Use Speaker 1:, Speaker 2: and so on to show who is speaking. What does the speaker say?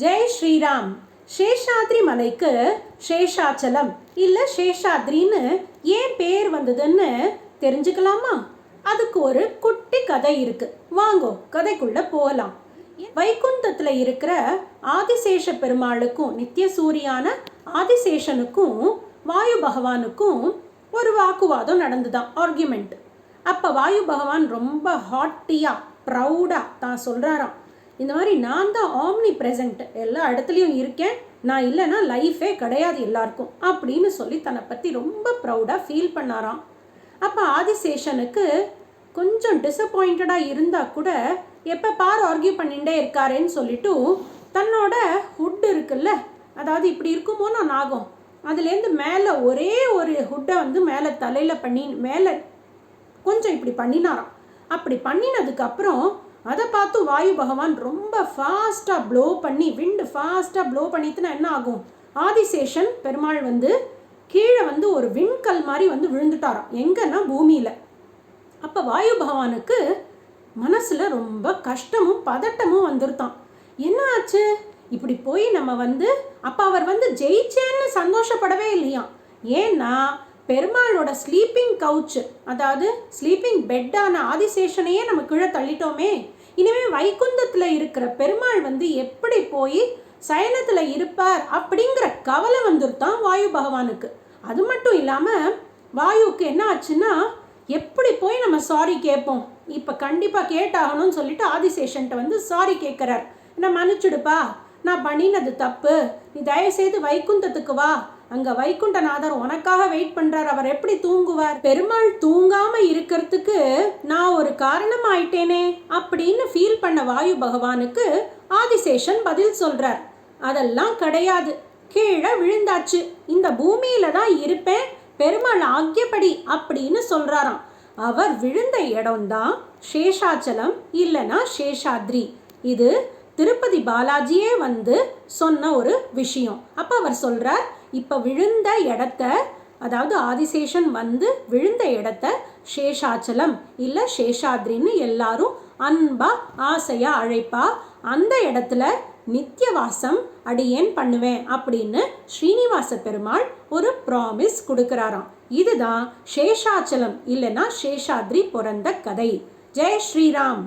Speaker 1: ஜெய் ஸ்ரீராம். சேஷாத்ரி மலைக்கு சேஷாச்சலம். இல்லை சேஷாத்ரின்னு ஏன் பேர் வந்ததுன்னு தெரிஞ்சுக்கலாமா? அதுக்கு ஒரு குட்டி கதை இருக்கு. வாங்கோ கதைக்குள்ள போகலாம் வைகுந்தத்தில் இருக்கிற ஆதிசேஷ பெருமாளுக்கும் நித்திய சூரியான ஆதிசேஷனுக்கும் வாயு பகவானுக்கும் ஒரு வாக்குவாதம் நடந்துதான் ஆர்குமெண்ட் அப்போ வாயு பகவான் ரொம்ப ஹாட்டியாக ப்ரௌடாக தான் சொல்கிறாராம் இந்த மாதிரி நான் தான் ஆம்னி ப்ரெசன்ட் எல்லா இடத்துலையும் இருக்கேன். நான் இல்லைன்னா லைஃபே கிடையாது எல்லாருக்கும். அப்படின்னு சொல்லி தன்னை பற்றி ரொம்ப ப்ரௌடாக ஃபீல் பண்ணாராம். அப்போ ஆதிசேஷனுக்கு கொஞ்சம் டிசப்பாயிண்டடாக இருந்தால் கூட எப்போ பார் ஆர்கியூ பண்ணிகிட்டே இருக்காருன்னு சொல்லிட்டு தன்னோட ஹுட் இருக்குல்ல அதாவது இப்படி இருக்குமோ நான் ஆகும். அதுலேருந்து மேலே ஒரே ஒரு ஹுட்டை வந்து மேலே தலையில் பண்ணி மேலே கொஞ்சம் இப்படி பண்ணினாராம். அப்படி பண்ணினதுக்கப்புறம் அதை பார்த்து வாயு பகவான் ரொம்ப ஃபாஸ்ட்டாக ப்ளோ பண்ணி விண்டு ஃபாஸ்ட்டாக ப்ளோ பண்ணிட்டுனா என்ன ஆகும்? ஆதிசேஷன் பெருமாள் வந்து கீழே வந்து ஒரு விண்கல் மாதிரி வந்து விழுந்துட்டாராம். எங்கன்னா பூமியில். அப்போ வாயு பகவானுக்கு மனசில் ரொம்ப கஷ்டமும் பதட்டமும் வந்துருத்தான் என்ன ஆச்சு? இப்படி போய் நம்ம வந்து அப்போ அவர் வந்து ஜெயிச்சேன்னு சந்தோஷப்படவே இல்லையாம். ஏன்னா பெருமாளோட ஸ்லீப்பிங் கவுச் அதாவது ஸ்லீப்பிங் பெட்டான ஆதிசேஷனையே நம்ம கீழே தள்ளிட்டோமே. இனிமேல் வைகுந்தத்தில் இருக்கிற பெருமாள் வந்து எப்படி போய் சயனத்தில் இருப்பார் அப்படிங்கிற கவலை வந்துருத்தான் வாயு பகவானுக்கு. அது மட்டும் இல்லாமல் வாயுவுக்கு என்ன ஆச்சுன்னா எப்படி போய் நம்ம சாரி கேட்போம்? இப்போ கண்டிப்பாக கேட்டாகணும்னு சொல்லிட்டு ஆதிசேஷன்ட்ட வந்து சாரி கேட்குறார். என்ன மன்னிச்சுடுப்பா. நான் பண்ணினது தப்பு. நீ தயவுசெய்து வைகுந்தத்துக்கு வா. அங்க வைகுண்டநாதர் உனக்காக வெயிட் பண்றார். அவர் எப்படி தூங்குவார்? பெருமாள் தூங்காம இருக்கிறதுக்கு நான் ஒரு காரணம் ஆயிட்டேனே அப்படின்னு ஃபீல் பண்ண வாயு பகவானுக்கு ஆதிசேஷன் பதில் சொல்றார். அதெல்லாம் கிடையாது. கீழே விழுந்தாச்சு. இந்த பூமியில தான் இருப்பேன். பெருமாள் ஆக்கியபடி அப்படின்னு சொல்றாராம். அவர் விழுந்த இடம்தான் சேஷாச்சலம் இல்லைன்னா சேஷாத்ரி. இது திருப்பதி பாலாஜியே வந்து சொன்ன ஒரு விஷயம். அப்போ அவர் சொல்றார் இப்போ விழுந்த இடத்த அதாவது ஆதிசேஷன் வந்து விழுந்த இடத்த சேஷாச்சலம் இல்லை சேஷாத்ரின்னு எல்லாரும் அன்பா ஆசையா அழைப்பா. அந்த இடத்துல நித்தியவாசம் அடியேன் பண்ணுவேன் அப்படின்னு ஸ்ரீனிவாச பெருமாள் ஒரு ப்ராமிஸ் கொடுக்குறாராம். இதுதான் சேஷாச்சலம் இல்லைன்னா சேஷாத்ரி பிறந்த கதை. ஜெய் ஸ்ரீராம்.